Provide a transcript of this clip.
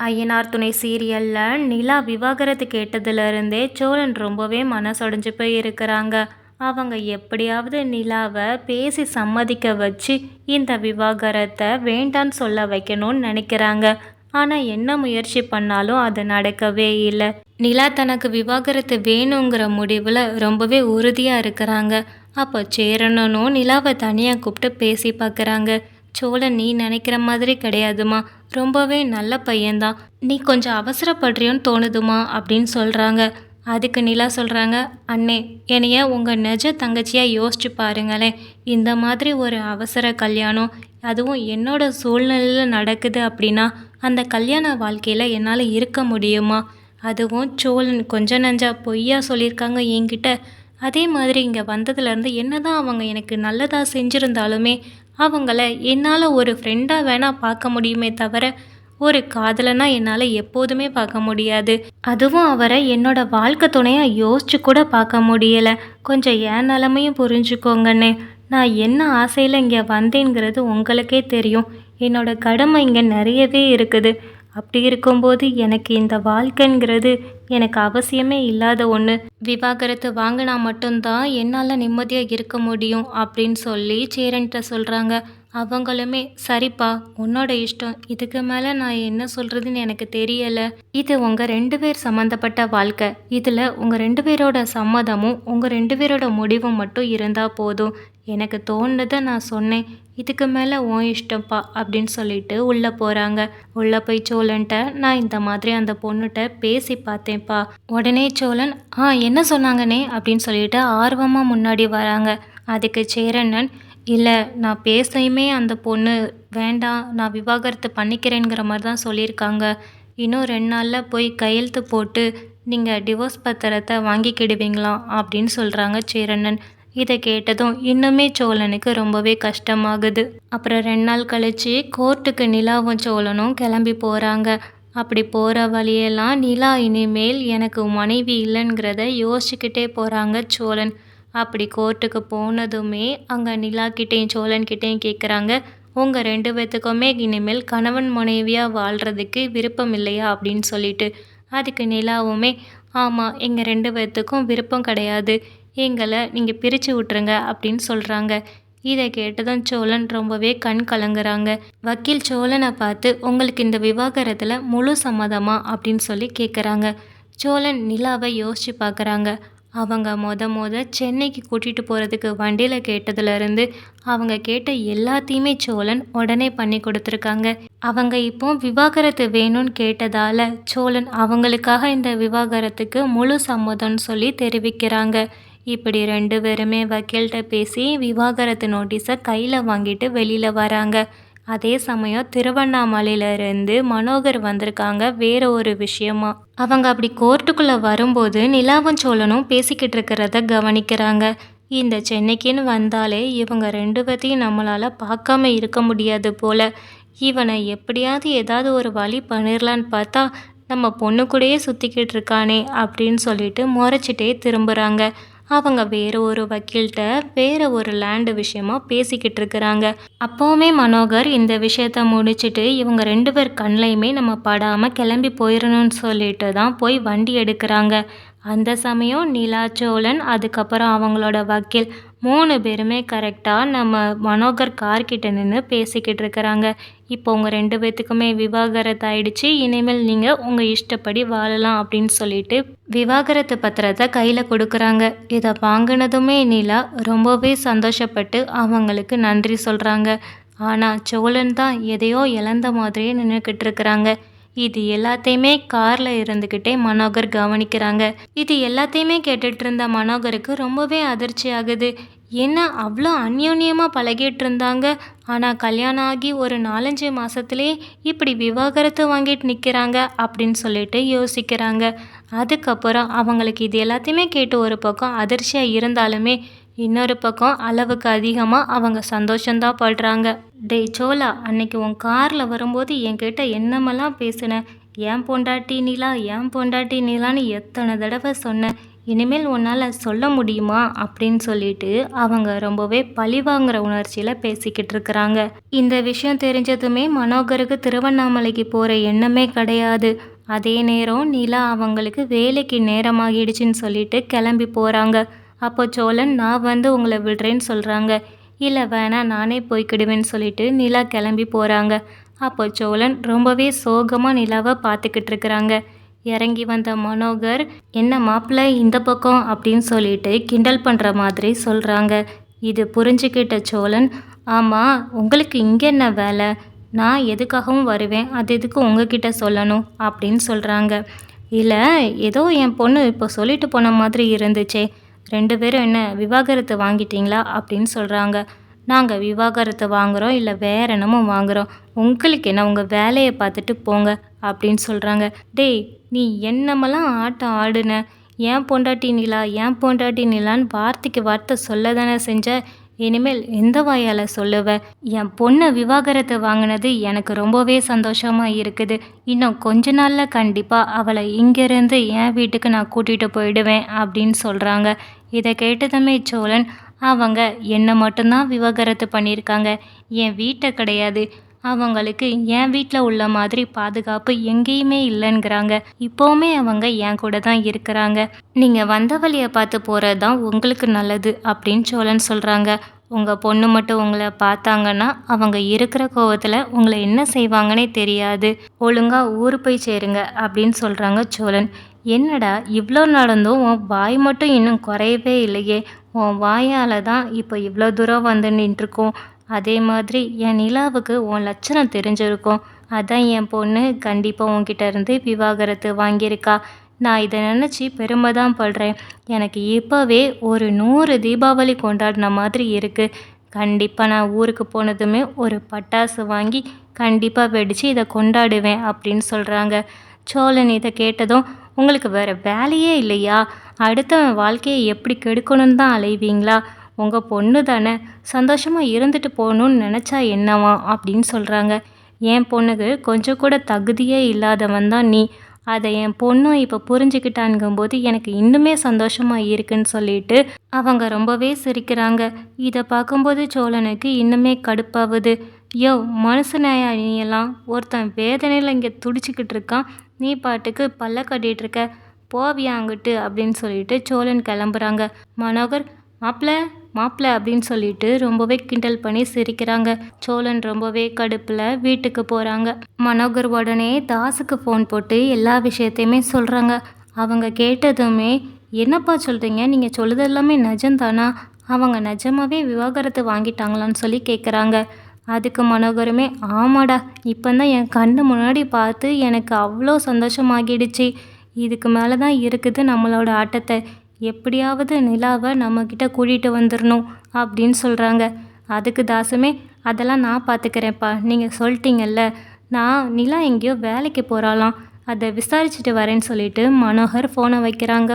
ஐயனார் துணை சீரியலில் நிலா விவாகரத்து கேட்டதுலேருந்தே சோழன் ரொம்பவே மனசொடைஞ்சு போய் இருக்கிறாங்க அவங்க எப்படியாவது நிலாவை பேசி சம்மதிக்க வச்சு இந்த விவாகரத்தை வேண்டான்னு சொல்ல வைக்கணும்னு நினைக்கிறாங்க. ஆனால் என்ன முயற்சி பண்ணாலும் அது நடக்கவே இல்லை. நிலா தனக்கு விவாகரத்து வேணுங்கிற முடிவில் ரொம்பவே உறுதியாக இருக்கிறாங்க. அப்போ சேரணும் நிலாவை தனியாக கூப்பிட்டு பேசி பார்க்குறாங்க சோழன் நீ நினைக்கிற மாதிரி கிடையாதுமா. ரொம்பவே நல்ல பையன்தான். நீ கொஞ்சம் அவசரப்படுறியோன்னு தோணுதுமா அப்படின்னு சொல்கிறாங்க அதுக்கு நிலா சொல்கிறாங்க அண்ணே என்னைய உங்கள் நெஜ தங்கச்சியாக யோசிச்சு பாருங்களேன். இந்த மாதிரி ஒரு அவசர கல்யாணம் அதுவும் என்னோட சூழ்நிலையில் நடக்குது அப்படின்னா அந்த கல்யாண வாழ்க்கையில் என்னால் இருக்க முடியுமா? அதுவும் சோழன் கொஞ்சம் நஞ்சா பொய்யா சொல்லியிருக்காங்க என்கிட்ட. அதே மாதிரி இங்கே வந்ததுலேருந்து என்ன தான் அவங்க எனக்கு நல்லதாக செஞ்சுருந்தாலுமே அவங்கள என்னால் ஒரு ஃப்ரெண்டாக வேணால் பார்க்க முடியுமே தவிர ஒரு காதலனா என்னால் எப்போதுமே பார்க்க முடியாது. அதுவும் அவரை என்னோட வாழ்க்கை துணையாக யோசிச்சு கூட பார்க்க முடியலை. கொஞ்சம் என் நிலமையும் புரிஞ்சுக்கோங்கண்ணே. நான் என்ன ஆசையில் இங்கே வந்தேங்கிறது உங்களுக்கே தெரியும். என்னோட கடமை இங்கே நிறையவே இருக்குது. அப்படி இருக்கும்போது எனக்கு இந்த வாழ்க்கைங்கிறது எனக்கு அவசியமே இல்லாத ஒன்று விவாகரத்து வாங்கினா மட்டும்தான் என்னால் நிம்மதியாக இருக்க முடியும் அப்படின்னு சொல்லி சேரன்கிட்ட சொல்கிறாங்க அவங்களுமே சரிப்பா உன்னோட இஷ்டம். இதுக்கு மேலே நான் என்ன சொல்கிறதுன்னு எனக்கு தெரியலை. இது உங்கள் ரெண்டு பேர் சம்மந்தப்பட்ட வாழ்க்கை. இதில் உங்கள் ரெண்டு பேரோட சம்மதமும் உங்கள் ரெண்டு பேரோட முடிவும் மட்டும் இருந்தால் போதும். எனக்கு தோணுதை நான் சொன்னேன். இதுக்கு மேலே உன் இஷ்டம்ப்பா அப்படின்னு சொல்லிட்டு உள்ளே போகிறாங்க உள்ளே போய் சோழன்ட்ட நான் இந்த மாதிரி அந்த பொண்ணுகிட்ட பேசி பார்த்தேன்ப்பா. உடனே சோழன் ஆ என்ன சொன்னாங்கனே அப்படின்னு சொல்லிட்டு ஆர்வமாக முன்னாடி வராங்க. அதுக்கு சேரண்ணன் இல்லை நான் பேசையுமே அந்த பொண்ணு வேண்டாம் நான் விவாகரத்து பண்ணிக்கிறேங்கிற மாதிரி தான் சொல்லியிருக்காங்க. இன்னும் ரெண்டு நாளில் போய் கையெழுத்து போட்டு நீங்கள் டிவோர்ஸ் பத்திரத்தை வாங்கிக்கிடுவீங்களாம் அப்படின்னு சொல்கிறாங்க சேரண்ணன். இதை கேட்டதும் இன்னுமே சோழனுக்கு ரொம்பவே கஷ்டமாகுது. அப்புறம் ரெண்டு நாள் கழித்து கோர்ட்டுக்கு நிலாவும் சோழனும் கிளம்பி போகிறாங்க அப்படி போகிற வழியெல்லாம் நிலா இனிமேல் எனக்கு மனைவி இல்லைங்கிறத யோசிச்சுக்கிட்டே போகிறாங்க சோழன். அப்படி கோர்ட்டுக்கு போனதுமே அங்கே நிலாக்கிட்டேயும் சோழன்கிட்டேயும் கேட்குறாங்க உங்கள் ரெண்டு பேர்த்துக்குமே இனிமேல் கணவன் மனைவியாக வாழ்கிறதுக்கு விருப்பம் இல்லையா? அப்படின்னு சொல்லிட்டு. அதுக்கு நிலாவுமே ஆமாம் எங்கள் ரெண்டு பேர்த்துக்கும் விருப்பம் கிடையாது. எங்களை நீங்கள் பிரித்து விட்ருங்க அப்படின்னு சொல்கிறாங்க இதை கேட்டதும் சோழன் ரொம்பவே கண் கலங்குறாங்க. வக்கீல் சோழனை பார்த்து உங்களுக்கு இந்த விவாகரத்தில் முழு சம்மதமா? அப்படின்னு சொல்லி கேட்குறாங்க சோழன் நிலாவை யோசித்து பார்க்குறாங்க அவங்க மொத மொத சென்னைக்கு கூட்டிகிட்டு போகிறதுக்கு வண்டியில் கேட்டதுலேருந்து அவங்க கேட்ட எல்லாத்தையுமே சோழன் உடனே பண்ணி கொடுத்துருக்காங்க. அவங்க இப்போ விவாகரத்து வேணும்னு கேட்டதால் சோழன் அவங்களுக்காக இந்த விவாகரத்துக்கு முழு சம்மதம்னு சொல்லி தெரிவிக்கிறாங்க. இப்படி ரெண்டு பேருமே வக்கீல்கிட்ட பேசி விவாகரத்து நோட்டீஸை கையில் வாங்கிட்டு வெளியில் வராங்க. அதே சமயம் திருவண்ணாமலையிலேருந்து மனோகர் வந்திருக்காங்க வேற ஒரு விஷயமா. அவங்க அப்படி கோர்ட்டுக்குள்ளே வரும்போது நிலாவும் சோழனும் பேசிக்கிட்டு இருக்கிறத கவனிக்கிறாங்க. இந்த சென்னைக்குன்னு வந்தாலே இவங்க ரெண்டு பேர்த்தையும் நம்மளால் பார்க்காம இருக்க முடியாது போல. இவனை எப்படியாவது ஏதாவது ஒரு வழி பண்ணிடலான்னு பார்த்தா நம்ம பொண்ணு கூடயே சுற்றிக்கிட்டு இருக்கானே அப்படின்னு சொல்லிட்டு முறைச்சிட்டே திரும்புகிறாங்க அவங்க வேற ஒரு வக்கீல்கிட்ட வேற ஒரு லேண்டு விஷயமா பேசிக்கிட்டு இருக்கிறாங்க. அப்போவுமே மனோகர் இந்த விஷயத்த முடிச்சுட்டு இவங்க ரெண்டு பேர் கண்ணையுமே நம்ம படாமல் கிளம்பி போயிடணும்னு சொல்லிட்டு தான் போய் வண்டி எடுக்கிறாங்க. அந்த சமயம் நிலா சோழன் அதுக்கப்புறம் அவங்களோட வக்கீல் மூணு பேருமே கரெக்டாக நம்ம மனோகர் கார்கிட்ட நின்று பேசிக்கிட்டு இருக்கிறாங்க. இப்போ உங்கள் ரெண்டு பேர்த்துக்குமே விவாகரத்து ஆயிடுச்சு. இனிமேல் நீங்கள் உங்கள் இஷ்டப்படி வாழலாம் அப்படின்னு சொல்லிட்டு விவாகரத்து பத்திரத்தை கையில் கொடுக்குறாங்க. இதை வாங்கினதுமே நிலா ரொம்பவே சந்தோஷப்பட்டு அவங்களுக்கு நன்றி சொல்கிறாங்க ஆனால் சோழன் தான் எதையோ இழந்த மாதிரியே நின்றுக்கிட்டு இருக்கிறாங்க. இது எல்லாத்தையுமே காரில் இருந்துக்கிட்டே மனோகர் கவனிக்கிறாங்க. இது எல்லாத்தையுமே கேட்டுட்டு இருந்த மனோகருக்கு ரொம்பவே அதிர்ச்சி ஆகுது என்ன அவ்வளோ அந்யோன்யமாக பழகிட்டு இருந்தாங்க? ஆனால் கல்யாணம் ஆகி ஒரு நாலஞ்சு மாதத்துலேயே இப்படி விவாகரத்து வாங்கிட்டு நிற்கிறாங்க அப்படின்னு சொல்லிட்டு யோசிக்கிறாங்க. அதுக்கப்புறம் அவங்களுக்கு இது எல்லாத்தையுமே கேட்டு ஒரு பக்கம் அதிர்ச்சியாக இருந்தாலுமே இன்னொரு பக்கம் அளவுக்கு அதிகமாக அவங்க சந்தோஷந்தான் படுறாங்க. டேய் சோலா அன்னைக்கு உன் காரில் வரும்போது என்கிட்ட என்னமெல்லாம் பேசினேன் ஏன் பொண்டாட்டி நீலா ஏன் பொண்டாட்டி நீலான்னு எத்தனை தடவை சொன்னேன் இனிமேல் உன்னால் சொல்ல முடியுமா? அப்படின்னு சொல்லிட்டு அவங்க ரொம்பவே பழிவாங்கிற உணர்ச்சியில் பேசிக்கிட்டு இருக்கிறாங்க. இந்த விஷயம் தெரிஞ்சதுமே மனோகருக்கு திருவண்ணாமலைக்கு போகிற எண்ணமே கிடையாது. அதே நேரம் நிலா அவங்களுக்கு வேலைக்கு நேரமாகிடுச்சின்னு சொல்லிட்டு கிளம்பி போகிறாங்க அப்போ சோழன் நான் வந்து உங்களை விடுறேன்னு சொல்கிறாங்க இல்லை வேணாம் நானே போய்க்கிடுவேன்னு சொல்லிட்டு நிலா கிளம்பி போகிறாங்க அப்போ சோழன் ரொம்பவே சோகமாக நிலாவை பார்த்துக்கிட்டு இருக்கிறாங்க. இறங்கி வந்த மனோகர் என்ன மாப்பிள்ளை இந்த பக்கம்? அப்படின்னு சொல்லிட்டு கிண்டல் பண்ணுற மாதிரி சொல்கிறாங்க இது புரிஞ்சுக்கிட்ட சோழன் ஆமாம் உங்களுக்கு இங்கே என்ன வேலை? நான் எதுக்காகவும் வருவேன். அது எதுக்கு உங்ககிட்ட சொல்லணும்? அப்படின்னு சொல்கிறாங்க இல்லை ஏதோ என் பொண்ணு இப்போ சொல்லிட்டு போன மாதிரி இருந்துச்சே. ரெண்டு பேரும் என்ன விவாகரத்து வாங்கிட்டீங்களா? அப்படின்னு சொல்கிறாங்க நாங்கள் விவாகரத்து வாங்குகிறோம் இல்லை வேற என்னமோ வாங்குகிறோம் உங்களுக்கு என்ன உங்கள் வேலையை பார்த்துட்டு போங்க அப்படின்னு சொல்கிறாங்க டேய் நீ என்னமெல்லாம் ஆட்டம் ஆடுன? ஏன் பொண்டாட்டி நிலா ஏன் பொண்டாட்டி நிலான்னு வார்த்தைக்கு வார்த்தை சொல்ல தானே செஞ்ச? இனிமேல் எந்த வாயால் சொல்லுவ? என் பொண்ணை விவாகரத்தை வாங்கினது எனக்கு ரொம்பவே சந்தோஷமாக இருக்குது. இன்னும் கொஞ்ச நாளில் கண்டிப்பாக அவளை இங்கேருந்து என் வீட்டுக்கு நான் கூட்டிகிட்டு போயிடுவேன் அப்படின்னு சொல்கிறாங்க இதை கேட்டதுமே சோழன் அவங்க என்னை மட்டும்தான் விவாகரத்து பண்ணியிருக்காங்க. என் வீட்டை கிடையாது. அவங்களுக்கு என் வீட்டில் உள்ள மாதிரி பாதுகாப்பு எங்கேயுமே இல்லைங்கிறாங்க இப்போவுமே அவங்க என் கூட தான் இருக்கிறாங்க. நீங்கள் வந்த வழியை பார்த்து போகிறது தான் உங்களுக்கு நல்லது அப்படின்னு சோழன் சொல்கிறாங்க உங்கள் பொண்ணு மட்டும் உங்களை பார்த்தாங்கன்னா அவங்க இருக்கிற கோவத்தில் உங்களை என்ன செய்வாங்கன்னே தெரியாது. ஒழுங்காக ஊர் போய் சேருங்க அப்படின்னு சொல்கிறாங்க சோழன். என்னடா இவ்வளோ நடந்தும் உன் வாய் மட்டும் இன்னும் குறையவே இல்லையே. உன் வாயால் தான் இப்போ இவ்வளோ தூரம் வந்து நின்றுருக்கோம். அதே மாதிரி என் நிலாவுக்கு உன் லட்சணம் தெரிஞ்சிருக்கும். அதான் என் பொண்ணு கண்டிப்பாக உன்கிட்ட இருந்து விவாகரத்து வாங்கியிருக்கா. நான் இதை நினச்சி பெருமை தான் படுறேன். எனக்கு இப்போவே ஒரு நூறு தீபாவளி கொண்டாடின மாதிரி இருக்குது கண்டிப்பாக நான் ஊருக்கு போனதுமே ஒரு பட்டாசு வாங்கி கண்டிப்பாக வெடித்து இதை கொண்டாடுவேன் அப்படின்னு சொல்கிறாங்க சோழன் இதை கேட்டதும் உங்களுக்கு வேறு வேலையே இல்லையா? அடுத்தவன் வாழ்க்கையை எப்படி கெடுக்கணும்னு தான் அலைவீங்களா? உங்கள் பொண்ணு தானே சந்தோஷமாக இருந்துட்டு போகணுன்னு நினச்சா என்னவா? அப்படின்னு சொல்கிறாங்க என் பொண்ணுக்கு கொஞ்சம் கூட தகுதியே இல்லாதவன் தான் நீ. அதை என் பொண்ணும் இப்போ புரிஞ்சுக்கிட்டான்ங்கும்போது எனக்கு இன்னுமே சந்தோஷமாக இருக்குன்னு சொல்லிட்டு அவங்க ரொம்பவே சிரிக்கிறாங்க. இதை பார்க்கும்போது சோழனுக்கு இன்னுமே கடுப்பாகுது. யோ மனுஷனையா நீ எல்லாம் ஒருத்தன் வேதனையில் இங்கே துடிச்சிக்கிட்டு இருக்கான். நீ பாட்டுக்கு பல்ல கட்டிகிட்டு இருக்க போவியா அங்கிட்டு அப்படின்னு சொல்லிட்டு சோழன் கிளம்புறாங்க. மனோகர் மாப்பிள்ள மாப்பிள்ள அப்படின்னு சொல்லிட்டு ரொம்பவே கிண்டல் பண்ணி சிரிக்கிறாங்க. சோழன் ரொம்பவே கடுப்பில் வீட்டுக்கு போகிறாங்க மனோகர் உடனே தாசுக்கு ஃபோன் போட்டு எல்லா விஷயத்தையுமே சொல்கிறாங்க அவங்க கேட்டதுமே என்னப்பா சொல்கிறீங்க நீங்கள் சொல்லுது எல்லாமே நிஜம்தானா? அவங்க நிஜமாவே விவாகரத்து வாங்கிட்டாங்களான்னு சொல்லி கேட்குறாங்க அதுக்கு மனோகருமே ஆமாடா இப்போ தான் என் கண்ணு முன்னாடி பார்த்து எனக்கு அவ்வளோ சந்தோஷமாகிடுச்சு. இதுக்கு மேலே தான் இருக்குது நம்மளோட ஆட்டத்தை. எப்படியாவது நிலாவை நம்மக்கிட்ட கூட்டிகிட்டு வந்துடணும் அப்படின்னு சொல்கிறாங்க அதுக்கு தாசுமே அதெல்லாம் நான் பார்த்துக்கிறேன்ப்பா. நீங்கள் சொல்லிட்டீங்கல்ல நான் நிலா எங்கேயோ வேலைக்கு போகிறாளாம் அதை விசாரிச்சுட்டு வரேன்னு சொல்லிட்டு மனோகர் ஃபோனை வைக்கிறாங்க.